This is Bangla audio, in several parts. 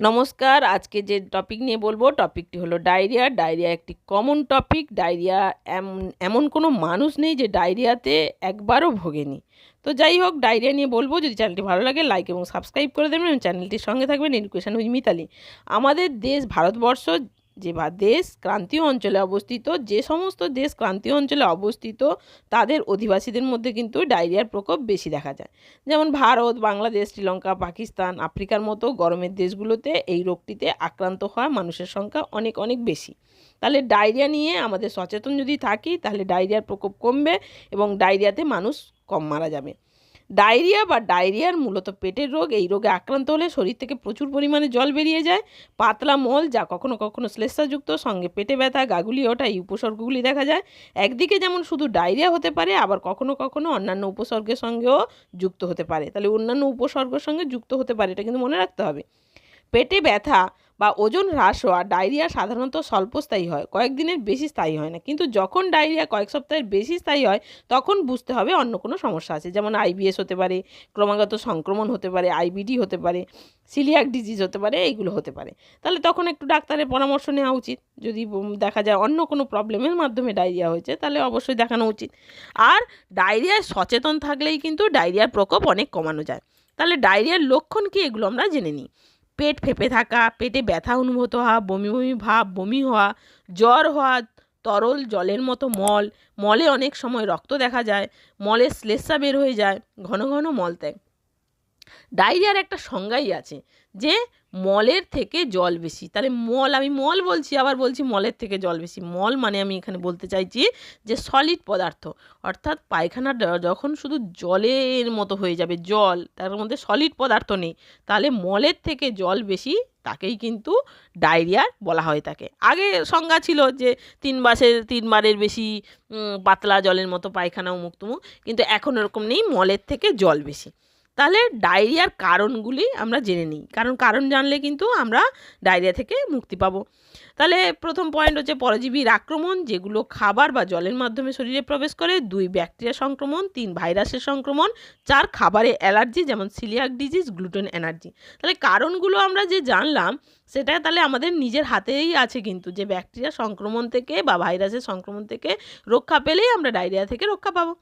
নমস্কার, আজকে যে টপিক নিয়ে বলব টপিকটি হলো ডায়রিয়া ডায়রিয়া একটি কমন টপিক ডায়রিয়া এমন কোনো মানুষ নেই যে ডায়রিয়াতে একবারও ভোগেনি। তো যাই হোক ডায়রিয়া নিয়ে বলব, যদি চ্যানেলটি ভালো লাগে লাইক এবং সাবস্ক্রাইব করে দেবেন চ্যানেলটির সঙ্গে থাকবেন এডুকেশন উইথ মিতালি আমাদের দেশ, ভারতবর্ষ যে বা দেশ ক্রান্তীয় অঞ্চলে অবস্থিত, যে সমস্ত দেশ ক্রান্তীয় অঞ্চলে অবস্থিত, তাদের অধিবাসীদের মধ্যে কিন্তু ডায়রিয়ার প্রকোপ বেশি দেখা যায়। যেমন ভারত, বাংলাদেশ, শ্রীলঙ্কা, পাকিস্তান, আফ্রিকার মতো গরমের দেশগুলোতে এই রোগটিতে আক্রান্ত হওয়া মানুষের সংখ্যা অনেক অনেক বেশি। তাহলে ডায়রিয়া নিয়ে আমাদের সচেতন যদি থাকি, তাহলে ডায়রিয়ার প্রকোপ কমবে এবং ডায়রিয়াতে মানুষ কম মারা যাবে। ডায়রিয়া বা ডায়রিয়ার মূলত পেটের রোগ, এই রোগে আক্রান্ত হলে শরীর থেকে প্রচুর পরিমাণে জল বেরিয়ে যায়। পাতলা মল, যা কখনো কখনো শ্লেষাযুক্ত, সঙ্গে পেটে ব্যথা, গাগুলি ওঠা, এই উপসর্গগুলি দেখা যায়। একদিকে যেমন শুধু ডায়রিয়া হতে পারে, আবার কখনো কখনো অন্যান্য উপসর্গের সঙ্গেও যুক্ত হতে পারে। তাহলে অন্যান্য উপসর্গের সঙ্গে যুক্ত হতে পারে, এটা কিন্তু মনে রাখতে হবে। পেটে ব্যথা বা ওজন হ্রাস হওয়া ডায়রিয়া সাধারণত স্বল্পস্থায়ী হয়, কয়েকদিনের বেশি স্থায়ী হয় না। কিন্তু যখন ডায়রিয়া কয়েক সপ্তাহের বেশি স্থায়ী হয়, তখন বুঝতে হবে অন্য কোনো সমস্যা আছে। যেমন আইবিএস হতে পারে, ক্রমাগত সংক্রমণ হতে পারে আইবিডি হতে পারে সিলিয়াক ডিজিজ হতে পারে, এইগুলো হতে পারে। তাহলে তখন একটু ডাক্তারের পরামর্শ নেওয়া উচিত। যদি দেখা যায় অন্য কোনো প্রবলেমের মাধ্যমে ডায়রিয়া হয়েছে, তাহলে অবশ্যই দেখানো উচিত। আর ডায়রিয়ায় সচেতন থাকলেই কিন্তু ডায়রিয়ার প্রকোপ অনেক কমানো যায়। তাহলে ডায়রিয়ার লক্ষণ কী, এগুলো আমরা জেনে নিই। পেট ফেপে থাকা, পেটে ব্যথা অনুভূত হওয়া, বমি বমি ভাব, বমি হওয়া, জ্বর হওয়া, তরল জলের মতো মল। মলে অনেক সময় রক্ত দেখা যায় মলে শ্লেষা বের হয়ে যায়, ঘন ঘন মল ত্যাগ। ডায়রিয়ার একটা সংজ্ঞাই আছে যে মলের থেকে জল বেশি। তাহলে মল, আমি মল বলছি, আবার বলছি মলের থেকে জল বেশি। মল মানে আমি এখানে বলতে চাইছি যে সলিড পদার্থ। অর্থাৎ পায়খানা যখন শুধু জলের মতো হয়ে যাবে, জল, তার মধ্যে সলিড পদার্থ নেই, তাহলে মলের থেকে জল বেশি, তাকেই কিন্তু ডায়রিয়ার বলা হয় তাকে আগে সংজ্ঞা ছিল যে তিন বাসের তিনবারের বেশি পাতলা জলের মতো পায়খানা উমুক তুমুক কিন্তু এখন এরকম নেই, মলের থেকে জল বেশি। তাহলে ডায়রিয়ার কারণগুলি আমরা জেনে নিই। কারণ কারণ জানলে কিন্তু আমরা ডায়রিয়া থেকে মুক্তি পাবো। তাহলে প্রথম পয়েন্ট হচ্ছে পরজীবীর আক্রমণ, যেগুলো খাবার বা জলের মাধ্যমে শরীরে প্রবেশ করে। দুই, ব্যাকটেরিয়া সংক্রমণ, তিন, ভাইরাসের সংক্রমণ, চার, খাবারে অ্যালার্জি, যেমন সিলিয়াক ডিজিজ গ্লুটেন অ্যালার্জি তাহলে কারণগুলো আমরা যে জানলাম, সেটা তাহলে আমাদের নিজের হাতেই আছে কিন্তু যে ব্যাকটেরিয়া সংক্রমণ থেকে বা ভাইরাসের সংক্রমণ থেকে রক্ষা পেলেই আমরা ডায়রিয়া থেকে রক্ষা পাবো।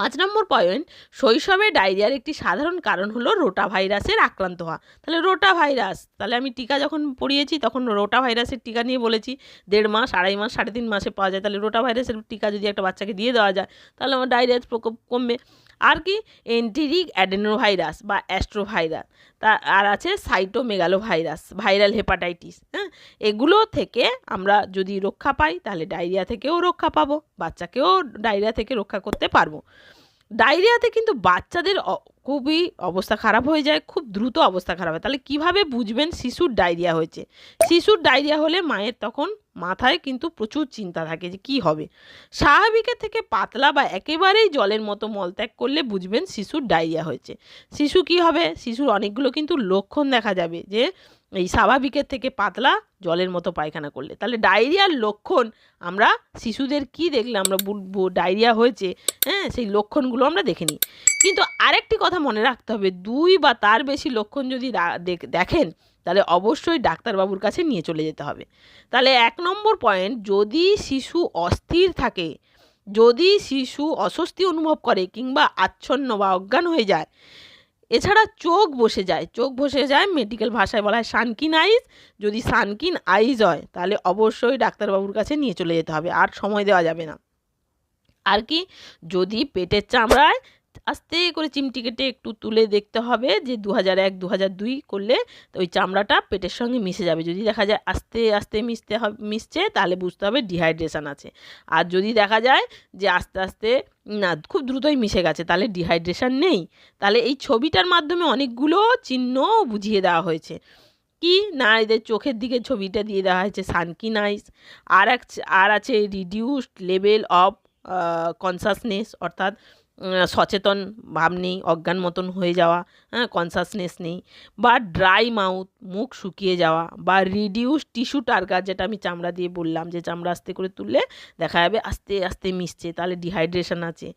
পাঁচ নম্বর পয়েন্ট শৈশবে ডায়রিয়ার একটি সাধারণ কারণ হলো রোটা ভাইরাসের আক্রান্ত হওয়া। তাহলে রোটা ভাইরাস তাহলে আমি টিকা যখন পড়িয়েছি, তখন রোটা ভাইরাসের টিকা নিয়ে বলেছি, দেড় মাস, আড়াই মাস, সাড়ে তিন মাসে পাওয়া যায়। তাহলে রোটা ভাইরাসের টিকা যদি একটা বাচ্চাকে দিয়ে দেওয়া যায়, তাহলে আমার ডায়রিয়ার প্রকোপ কমবে। আর কি এন্টিরিক অ্যাডেনোভাইরাস বা অ্যাস্ট্রোভাইরাস তা আর আছে সাইটোমেগালো ভাইরাস ভাইরাল হেপাটাইটিস হ্যাঁ? এগুলো থেকে আমরা যদি রক্ষা পাই, তাহলে ডায়রিয়া থেকেও রক্ষা পাবো, বাচ্চাকেও ডায়রিয়া থেকে রক্ষা করতে পারব। ডায়রিয়াতে কিন্তু বাচ্চাদের খুবই অবস্থা খারাপ হয়ে যায়, খুব দ্রুত অবস্থা খারাপ হয়। তাহলে কীভাবে বুঝবেন শিশুর ডায়রিয়া হয়েছে? শিশুর ডায়রিয়া হলে মায়ের তখন মাথায় কিন্তু প্রচুর চিন্তা থাকে যে কি হবে। স্বাভাবিকের থেকে পাতলা বা একেবারেই জলের মতো মলত্যাগ করলে বুঝবেন শিশুর ডায়রিয়া হয়েছে। শিশু কি হবে? শিশুর অনেকগুলো কিন্তু লক্ষণ দেখা যাবে যে এই স্বাভাবিকের থেকে পাতলা জলের মতো পায়খানা করলে। তাহলে ডায়রিয়ার লক্ষণ আমরা শিশুদের কি দেখলে? আমরা ডায়রিয়া হয়েছে হ্যাঁ সেই লক্ষণগুলো আমরা দেখে নিই। কিন্তু আরেকটি কথা মনে রাখতে হবে, দুই বা তার বেশি লক্ষণ যদি দেখেন তাহলে অবশ্যই ডাক্তারবাবুর কাছে নিয়ে চলে যেতে হবে। তাহলে এক নম্বর পয়েন্ট যদি শিশু অস্থির থাকে, যদি শিশু অস্বস্তি অনুভব করে কিংবা আচ্ছন্ন বা অজ্ঞান হয়ে যায়, এছাড়া চোখ বসে যায়, চোখ বসে যায় মেডিকেল ভাষায় বলা হয় সানকিন আইজ যদি সানকিন আইজ হয়, তাহলে অবশ্যই ডাক্তারবাবুর কাছে নিয়ে চলে যেতে হবে, আর সময় দেওয়া যাবে না। আর কি, যদি পেটের চামড়ায় আস্তে করে চিমটি কেটে একটু তুলে দেখতে হবে যে দু হাজার এক দু হাজার দুই করলে ওই চামড়াটা পেটের সঙ্গে মিশে যাবে। যদি দেখা যায় আস্তে আস্তে মিশতে হবে, মিশছে, তাহলে বুঝতে হবে ডিহাইড্রেশান আছে। আর যদি দেখা যায় যে আস্তে আস্তে, না, খুব দ্রুতই মিশে গেছে, তাহলে ডিহাইড্রেশান নেই। তাহলে এই ছবিটার মাধ্যমে অনেকগুলো চিহ্ন বুঝিয়ে দেওয়া হয়েছে। কি না এদের চোখের দিকে ছবিটা দিয়ে দেওয়া হয়েছে সানকিনাইস আর এক, আর আছে রিডিউসড লেভেল অফ কনসাসনেস অর্থাৎ সচেতন, ভাব নেই, অজ্ঞান মতন হয়ে যাওয়া হ্যাঁ কনসাসনেস নেই বা ড্রাই মাউথ মুখ শুকিয়ে যাওয়া বা রিডিউস টিস্যু টার্গার যেটা আমি চামড়া দিয়ে বললাম যে চামড়া আস্তে করে তুললে দেখা যাবে আস্তে আস্তে মিশছে, তাহলে ডিহাইড্রেশন আছে।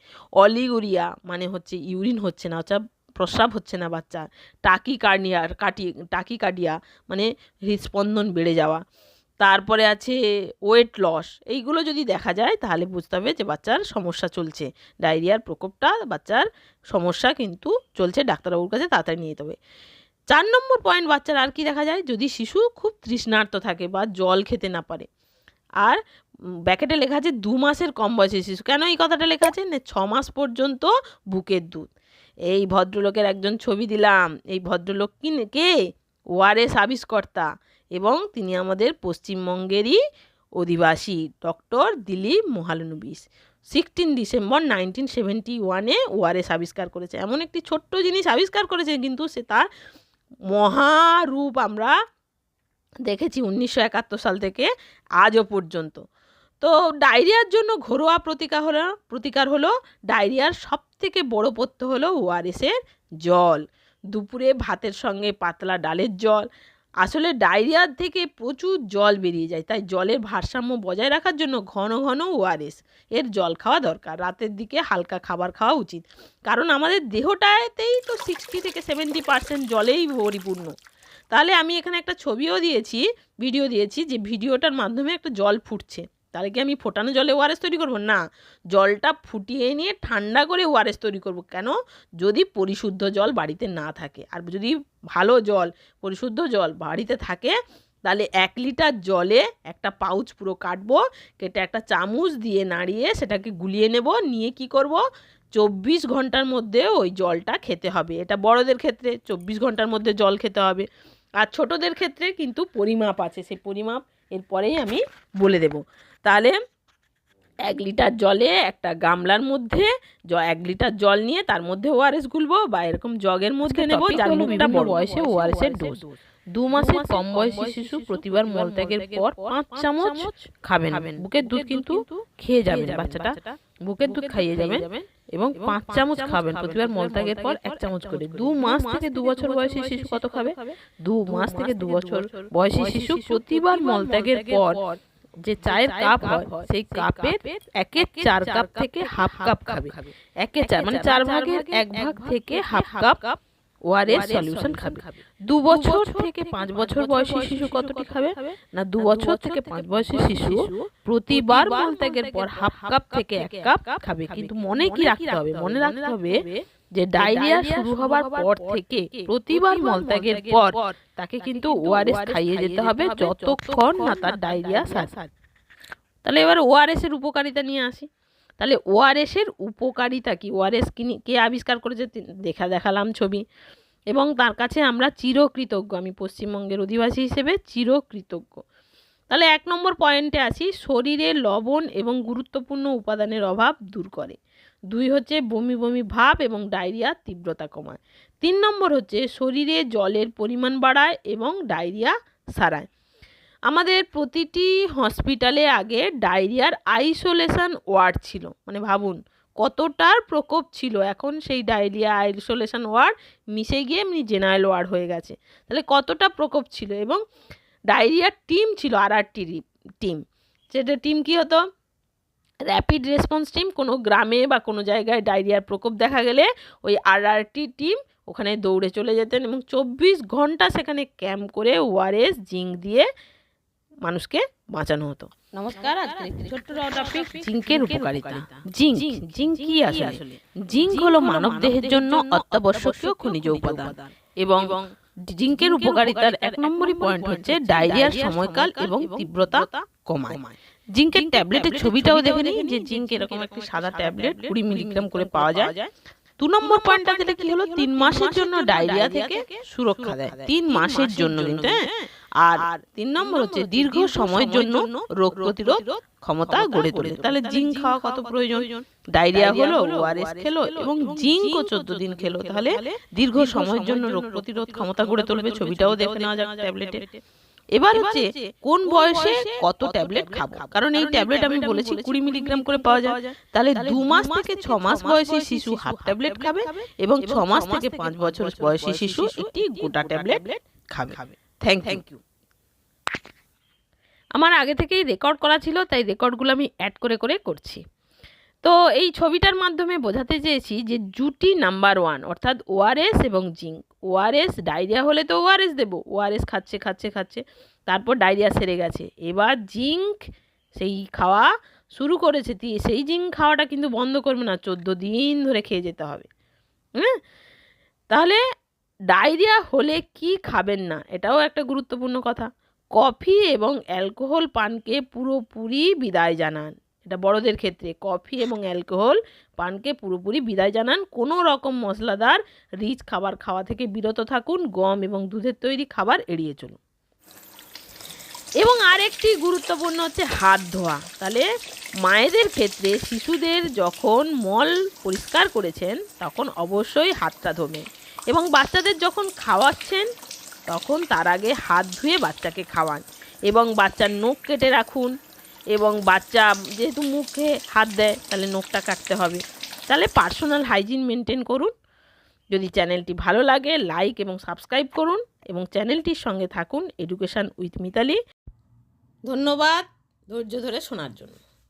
অলিগুরিয়া মানে হচ্ছে ইউরিন হচ্ছে না, অর্থাৎ প্রস্রাব হচ্ছে না বাচ্চার। টাকি কার্নিয়ার কাটি টাকি কার্ডিয়া মানে হৃদস্পন্দন বেড়ে যাওয়া। তারপরে আছে ওয়েট লস এইগুলো যদি দেখা যায়, তাহলে বুঝতে হবে যে বাচ্চার সমস্যা চলছে। ডায়রিয়ার প্রকোপটা বাচ্চার সমস্যা কিন্তু চলছে, ডাক্তারবাবুর কাছে তাড়াতাড়ি নিয়ে যেতে হবে। চার নম্বর পয়েন্ট বাচ্চার আর কি দেখা যায়? যদি শিশু খুব তৃষ্ণার্ত থাকে বা জল খেতে না পারে, আর ব্যাকেটে লেখা আছে দু মাসের কম বয়সী শিশু। কেন এই কথাটা লেখা আছে? না, ছ মাস পর্যন্ত বুকের দুধ। এই ভদ্রলোকের একজন ছবি দিলাম। এই ভদ্রলোক কি কে? ওয়ারেস আবিষ্কর্তা। এবং তিনি আমাদের পশ্চিমবঙ্গেরই অধিবাসী, doctor Dilip Mahalanobis sixteen December nineteen seventy ওয়ানে ওয়ারেস আবিষ্কার করেছে। এমন একটি ছোট্ট জিনিস আবিষ্কার করেছে, কিন্তু সে তার মহারূপ আমরা দেখেছি উনিশশো একাত্তর সাল থেকে আজও পর্যন্ত। তো ডায়রিয়ার জন্য ঘরোয়া প্রতিকার হলো প্রতিকার হলো ডায়রিয়ার সব থেকে বড় পথ্য হলো ওআরএসের জল। দুপুরে ভাতের সঙ্গে পাতলা ডালের জল আসলে ডায়রিয়ার থেকে প্রচুর জল বেরিয়ে যায়, তাই জলের ভারসাম্য বজায় রাখার জন্য ঘন ঘন ওআরএস, এর জল খাওয়া দরকার। রাতের দিকে হালকা খাবার খাওয়া উচিত। কারণ আমাদের দেহটাতেই তো সিক্সটি থেকে সেভেন্টি পার্সেন্ট জলেই পরিপূর্ণ। তাহলে আমি এখানে একটা ছবিও দিয়েছি ভিডিও দিয়েছি, যে ভিডিওটার মাধ্যমে একটা জল ফুটছে। তাহলে কি আমি ফোটানো জলে ওআরএস তৈরি করব? না, জলটা ফুটিয়ে নিয়ে ঠান্ডা করে ওআরএস তৈরি করব। কেন? যদি পরিশুদ্ধ জল বাড়িতে না থাকে, আর যদি ভালো জল, পরিশুদ্ধ জল বাড়িতে থাকে, তাহলে এক লিটার জলে একটা পাউচ পুরো কাটবো, কেটে একটা চামচ দিয়ে নাড়িয়ে সেটাকে গুলিয়ে নেব, নিয়ে কি করব? চব্বিশ ঘণ্টার মধ্যে ওই জলটা খেতে হবে। এটা বড়দের ক্ষেত্রে চব্বিশ ঘণ্টার মধ্যে জল খেতে হবে। আর ছোটদের ক্ষেত্রে কিন্তু পরিমাপ আছে। সেই পরিমাপ এরপরেই আমি বলে দেব। তাহলে এক লিটার জলে একটা গামলার মধ্যে এক লিটার জল নিয়ে তার মধ্যে ওআরএস গুলবো বা এরকম জগের মধ্যে নেব যার মুখটা বড় বয়সে ওআরএস এর ডোজ দু মাসের কম বয়সী শিশু প্রতিবার মলত্যাগের পর পাঁচ চামচ খাবেন। বুকের দুধ কিন্তু খেয়ে যাবেন বাচ্চাটা। বুকের দুধ খাইয়ে যাবেন এবং পাঁচ চামচ খাবেন প্রতিবার মলত্যাগের পর এক চামচ করে। দু মাস থেকে দু বছর বয়সী শিশু কত খাবে? দু মাস থেকে দু বছর বয়সী শিশু প্রতিবার মলত্যাগের পর। যে চায়ের কাপ হয় সেই কাপের একের চার কাপ থেকে হাফ কাপ খাবে। একে চার মানে চার ভাগের এক ভাগ থেকে হাফ কাপ ওয়ারেস সলিউশন খাবে? দু বছর থেকে পাঁচ বছর বয়সী শিশু কতটি খাবে? না দু বছর থেকে পাঁচ বয়সী শিশু প্রতিবার মলত্যাগের পর হাফ কাপ থেকে এক কাপ খাবে। কিন্তু মনে কি রাখতে হবে? মনে রাখতে হবে যে ডায়রিয়া শুরু হবার পর থেকে প্রতিবার মলত্যাগের পর তাকে কিন্তু ওআরএস খাইয়ে যেতে হবে যতক্ষণ না তার ডায়রিয়া সারে। তাহলে এবার ওআরএস এর উপকারিতা নিয়ে আসি। তাহলে ওআরএস এর উপকারিতা কি? ওআরএস কিনি, কে আবিষ্কার করেছে? দেখা দেখালাম ছবি। এবং তার কাছে আমরা চিরকৃতজ্ঞ, আমি পশ্চিমবঙ্গের অধিবাসী হিসেবে চিরকৃতজ্ঞ। তাহলে এক নম্বর পয়েন্টে আসি, শরীরে লবণ এবং গুরুত্বপূর্ণ উপাদানের অভাব দূর করে। দুই হচ্ছে বমি বমি ভাব এবং ডায়রিয়ার তীব্রতা কমায়। তিন নম্বর হচ্ছে শরীরে জলের পরিমাণ বাড়ায় এবং ডায়রিয়া সারায়। আমাদের প্রতিটি হসপিটালে আগে ডায়রিয়ার আইসোলেশন ওয়ার্ড ছিল। মানে ভাবুন, কতটার প্রকোপ ছিল? এখন সেই ডায়রিয়া আইসোলেশন ওয়ার্ড মিশে গিয়ে এমনি জেনারেল ওয়ার্ড হয়ে গেছে। তাহলে কতটা প্রকোপ ছিল? এবং ডায়রিয়ার টিম ছিল আর আর টিম। সেটা টিম কী হতো? Rapid response team. কোনো গ্রামে বা কোনো জায়গায় ডায়রিয়ার প্রকোপ দেখা গেলে ওই আরআরটি টিম ওখানে দৌড়ে চলে যেতেন এবং চব্বিশ ঘণ্টা সেখানে ক্যাম্প করে ওআরএস জিঙ্ক দিয়ে মানুষকে বাঁচানো হতো। নমস্কার আজকে ছোট্ট টপিক জিঙ্কের উপকারিতা। জিঙ্ক জিঙ্ক কি আসলে? জিঙ্ক হলো মানব দেহের জন্য অত্যাবশ্যকীয় খনিজ উপাদান। এবং জিঙ্কের উপকারিতার এক নম্বরই পয়েন্ট হচ্ছে ডায়রিয়ার সময়কাল এবং তীব্রতা কমায়। জিঙ্কের ট্যাবলেটের ছবিটাও দেখে নিই যে জিঙ্ক এরকম একটি সাদা ট্যাবলেট কুড়ি মিলিগ্রাম করে পাওয়া যায়। দু নম্বর পয়েন্টটা যেটা কি হলো? তিন মাসের জন্য ডায়রিয়া থেকে সুরক্ষা দেয়। তিন মাসের জন্য কিন্তু হ্যাঁ। আর তিন নম্বর হচ্ছে দীর্ঘ সময়ের জন্য রোগ প্রতিরোধ ক্ষমতা গড়ে তোলে। তাহলে জিঙ্ক খাওয়া কত প্রয়োজন? ডায়রিয়া হলো ওআরএস খেলো এবং জিঙ্কও চোদ্দ দিন খেলো। তাহলে দীর্ঘ সময়ের জন্য রোগ প্রতিরোধ ক্ষমতা গড়ে তুলবে ছবিটাও দেখে নেওয়া যাক ট্যাবলেটে। এবার হচ্ছে কোন বয়সে কত ট্যাবলেট খাব? কারণ এই ট্যাবলেট আমি বলেছি কুড়ি মিলিগ্রাম করে পাওয়া যায়। তাহলে দু মাস থেকে ছ মাস বয়সী শিশু হাফ ট্যাবলেট খাবে এবং ছ মাস থেকে পাঁচ বছর বয়সী শিশু একটি গোটা ট্যাবলেট খাবে। থ্যাংক থ্যাংক ইউ আমার আগে থেকেই রেকর্ড করা ছিল, তাই রেকর্ডগুলো আমি অ্যাড করে করে করছি। তো এই ছবিটার মাধ্যমে বোঝাতে চেয়েছি যে জুটি নাম্বার ওয়ান অর্থাৎ ওআরএস এবং জিঙ্ক। ওআরএস ডায়রিয়া হলে তো ওআরএস দেবো। ওআরএস খাচ্ছে খাচ্ছে খাচ্ছে, তারপর ডায়রিয়া সেরে গেছে। এবার জিঙ্ক, সেই খাওয়া শুরু করেছে। সেই জিঙ্ক খাওয়াটা কিন্তু বন্ধ করবে না, চোদ্দ দিন ধরে খেয়ে যেতে হবে। হ্যাঁ তাহলে ডায়রিয়া হলে কি খাবেন না? এটাও একটা গুরুত্বপূর্ণ কথা। কফি এবং অ্যালকোহল পানকে পুরোপুরি বিদায় জানান। এটা বড়দের ক্ষেত্রে। কফি এবং অ্যালকোহল পানকে পুরোপুরি বিদায় জানান। কোনো রকম মশলাদার রিচ খাবার খাওয়া থেকে বিরত থাকুন। গম এবং দুধের তৈরি খাবার এড়িয়ে চলুন। এবং আরেকটি গুরুত্বপূর্ণ হচ্ছে হাত ধোয়া। তাহলে মায়েদের ক্ষেত্রে শিশুদের যখন মল পরিষ্কার করেছেন, তখন অবশ্যই হাতটা ধোবেন। এবং বাচ্চাদের যখন খাওয়াচ্ছেন, তখন তার আগে হাত ধুয়ে বাচ্চাকে খাওয়ান এবং বাচ্চার নখ কেটে রাখুন এবং বাচ্চা যেহেতু মুখে হাত দেয়, তাহলে নখটা কাটতে হবে। তাহলে পার্সোনাল হাইজিন মেনটেন করুন। যদি চ্যানেলটি ভালো লাগে লাইক এবং সাবস্ক্রাইব করুন এবং চ্যানেলটির সঙ্গে থাকুন এডুকেশান উইথ মিতালি ধন্যবাদ ধৈর্য ধরে শোনার জন্য।